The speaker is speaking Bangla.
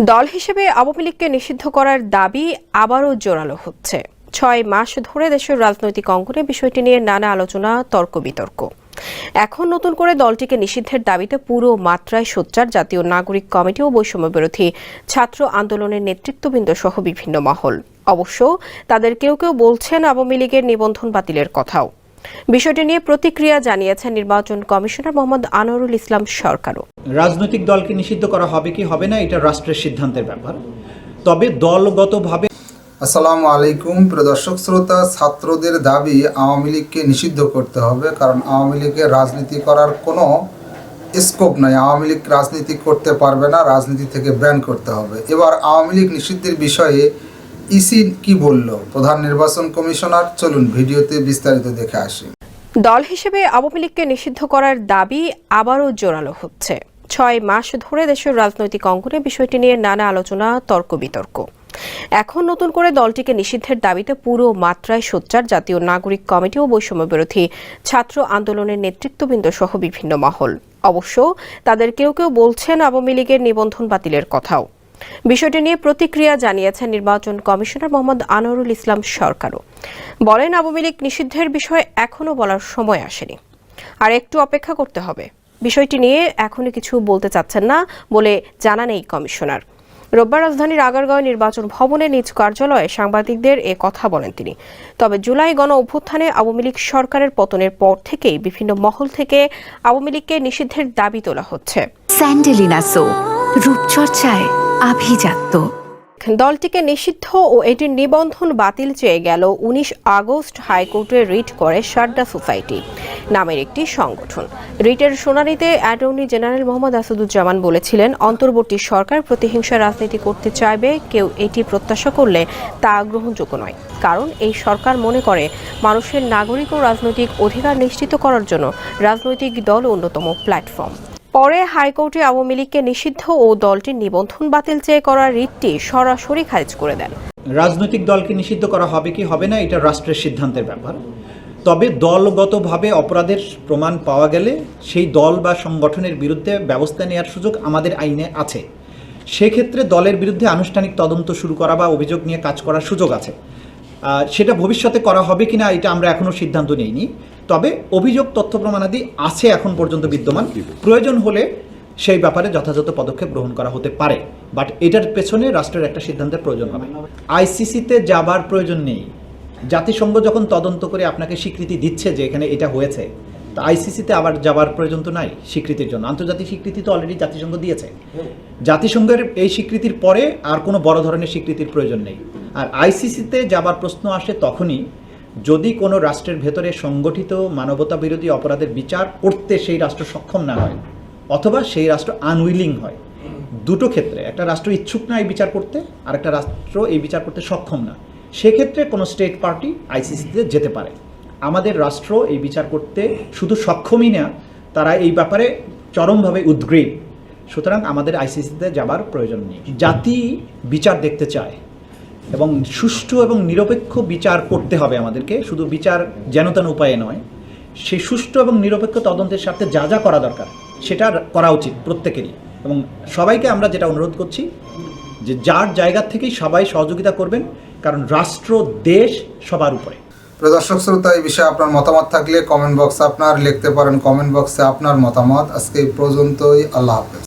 দল হিসেবে আওয়ামী লীগকে নিষিদ্ধ করার দাবি আবারও জোরালো হচ্ছে। ছয় মাস ধরে দেশের রাজনৈতিক অঙ্গনে বিষয়টি নিয়ে নানা আলোচনা তর্ক বিতর্ক এখন নতুন করে দলটিকে নিষিদ্ধের দাবিতে পুরো মাত্রায় সোচ্চার জাতীয় নাগরিক কমিটি ও বৈষম্য বিরোধী ছাত্র আন্দোলনের নেতৃত্ববৃন্দ সহ বিভিন্ন মহল। অবশ্য তাদের কেউ কেউ বলছেন আওয়ামী লীগের নিবন্ধন বাতিলের কথাও। বিষয়টি নিয়ে প্রতিক্রিয়া জানিয়েছেন নির্বাচন কমিশনার মোহাম্মদ আনোয়ারুল ইসলাম সরকারও। রাজনৈতিক দলকে নিষিদ্ধ করা হবে কি হবে না এটা রাষ্ট্রের সিদ্ধান্তের ব্যাপার। তবে দলগতভাবে আসসালামু আলাইকুম। প্রিয় দর্শক শ্রোতা ছাত্রদের দাবি আওয়ামী লীগকে নিষিদ্ধ করতে হবে কারণ আওয়ামী লীগের রাজনীতি করার কোনো স্কোপ নাই। আওয়ামী লীগ রাজনীতি করতে পারবে না রাজনীতি থেকে ব্যান করতে হবে। এবার আওয়ামী লীগ নিষিদ্ধের বিষয়ে ইসি কি বলল? প্রধান নির্বাচন কমিশনার, চলুন ভিডিওতে বিস্তারিত দেখে আসি। দল হিসেবে আওয়ামী লীগকে নিষিদ্ধ করার দাবি আবারও জোরালো হচ্ছে। ছয় মাস ধরে দেশের রাজনৈতিক অঙ্গনে বিষয়টি নিয়ে নানা আলোচনা তর্ক বিতর্ক এখন নতুন করে দলটিকে নিষিদ্ধের দাবিতে পুরো মাত্রায় সোচ্চার জাতীয় নাগরিক কমিটি ও বৈষম্য বিরোধী ছাত্র আন্দোলনের নেতৃত্ববৃন্দ সহ বিভিন্ন মহল। অবশ্য তাদের কেউ কেউ বলছেন আওয়ামী লীগের নিবন্ধন বাতিলের কথাও। বিষয়টি নিয়ে প্রতিক্রিয়া জানিয়েছেন নির্বাচন কমিশনার মোহাম্মদ আনোয়ারুল ইসলাম সরকারও। বলেন, আওয়ামী লীগ নিষিদ্ধের বিষয়ে এখনও বলার সময় আসেনি। আর একটু অপেক্ষা করতে হবে। বিষয়টি নিয়ে এখনই কিছু বলতে চাচ্ছেন না বলে জানান এই কমিশনার। রোববার রাজধানীর আগারগাঁও নির্বাচন ভবনে নিজ কার্যালয়ে সাংবাদিকদের এ কথা বলেন তিনি। তবে জুলাই গণ অভ্যুত্থানে আওয়ামী লীগ সরকারের পতনের পর থেকেই বিভিন্ন মহল থেকে আওয়ামী লীগকে নিষিদ্ধের দাবি তোলা হচ্ছে। স্যান্ডেলিনা সো, রূপচর্চায়। আভিজাত্য। দলটিকে নিষিদ্ধ ও এটির নিবন্ধন বাতিল চেয়ে গেল উনিশ আগস্ট হাইকোর্টে রিট করে সারদা সোসাইটি, নামের একটি সংগঠন। রিটের শুনানিতে অ্যাটর্নি জেনারেল মোহাম্মদ আসাদুজ্জামান বলেছিলেন, অন্তর্বর্তী সরকার প্রতিহিংসা রাজনীতি করতে চাইবে, কেউ এটি প্রত্যাশা করলে তা গ্রহণযোগ্য নয়। কারণ এই সরকার মনে করে, মানুষের নাগরিক ও রাজনৈতিক অধিকার নিশ্চিত করার জন্য রাজনৈতিক দল অন্যতম প্ল্যাটফর্ম। পরে হাইকোর্টে আওয়ামী লীগকে নিষিদ্ধ ও দলটির নিবন্ধন বাতিল চেয়ে করা রিটটি সরাসরি খারিজ করে দেন। রাজনৈতিক দলকে নিষিদ্ধ করা হবে কি হবে না, এটা রাষ্ট্রের সিদ্ধান্তের ব্যাপার। তবে দলগতভাবে অপরাধের প্রমাণ পাওয়া গেলে সেই দল বা সংগঠনের বিরুদ্ধে ব্যবস্থা নেওয়ার সুযোগ আমাদের আইনে আছে। সেক্ষেত্রে দলের বিরুদ্ধে আনুষ্ঠানিক তদন্ত শুরু করা বা অভিযোগ নিয়ে কাজ করার সুযোগ আছে। সেটা ভবিষ্যতে করা হবে কিনা, এটা আমরা এখনও সিদ্ধান্ত নিইনি। তবে অভিযোগ, তথ্য প্রমাণাদি আছে এখন পর্যন্ত বিদ্যমান। প্রয়োজন হলে সেই ব্যাপারে যথাযথ পদক্ষেপ গ্রহণ করা হতে পারে। বাট এটার পেছনে রাষ্ট্রের একটা সিদ্ধান্তের প্রয়োজন হবে। আইসিসিতে যাবার প্রয়োজন নেই। জাতিসংঘ যখন তদন্ত করে আপনাকে স্বীকৃতি দিচ্ছে যে এখানে এটা হয়েছে, তা আইসিসিতে আবার যাবার প্রয়োজন তো নাই স্বীকৃতির জন্য। আন্তর্জাতিক স্বীকৃতি তো অলরেডি জাতিসংঘ দিয়েছে। জাতিসংঘের এই স্বীকৃতির পরে আর কোনো বড় ধরনের স্বীকৃতির প্রয়োজন নেই। আর আইসিসিতে যাবার প্রশ্ন আসে তখনই যদি কোনো রাষ্ট্রের ভেতরে সংগঠিত মানবতা বিরোধী অপরাধের বিচার করতে সেই রাষ্ট্র সক্ষম না হয়, অথবা সেই রাষ্ট্র আনউইলিং হয়, দুটো ক্ষেত্রে, একটা রাষ্ট্র ইচ্ছুক না এই বিচার করতে আর একটা রাষ্ট্র এই বিচার করতে সক্ষম না। সেক্ষেত্রে কোনো স্টেট পার্টি আইসিসিতে যেতে পারে। আমাদের রাষ্ট্র এই বিচার করতে শুধু সক্ষমই না, তারা এই ব্যাপারে চরমভাবে উদ্গ্রীব। সুতরাং আমাদের আইসিসিতে যাবার প্রয়োজন নেই। জাতি বিচার দেখতে চায়। এবং সুষ্ঠু এবং নিরপেক্ষ বিচার করতে হবে আমাদেরকে। শুধু বিচার যেন তেন উপায়ে নয় সেই সুষ্ঠু এবং নিরপেক্ষ তদন্তের স্বার্থে যা যা করা দরকার, সেটা করা উচিত প্রত্যেকেরই। এবং সবাইকে আমরা যেটা অনুরোধ করছি, যে যার জায়গা থেকেই সবাই সহযোগিতা করবেন, কারণ রাষ্ট্র, দেশ সবার উপরে। প্রিয় দর্শক শ্রোতা, এই বিষয়ে আপনার মতামত থাকলে কমেন্ট বক্সে আপনার লিখতে পারেন। কমেন্ট বক্সে আপনার মতামত। আজকে এই পর্যন্তই, আল্লাহ হাফেজ।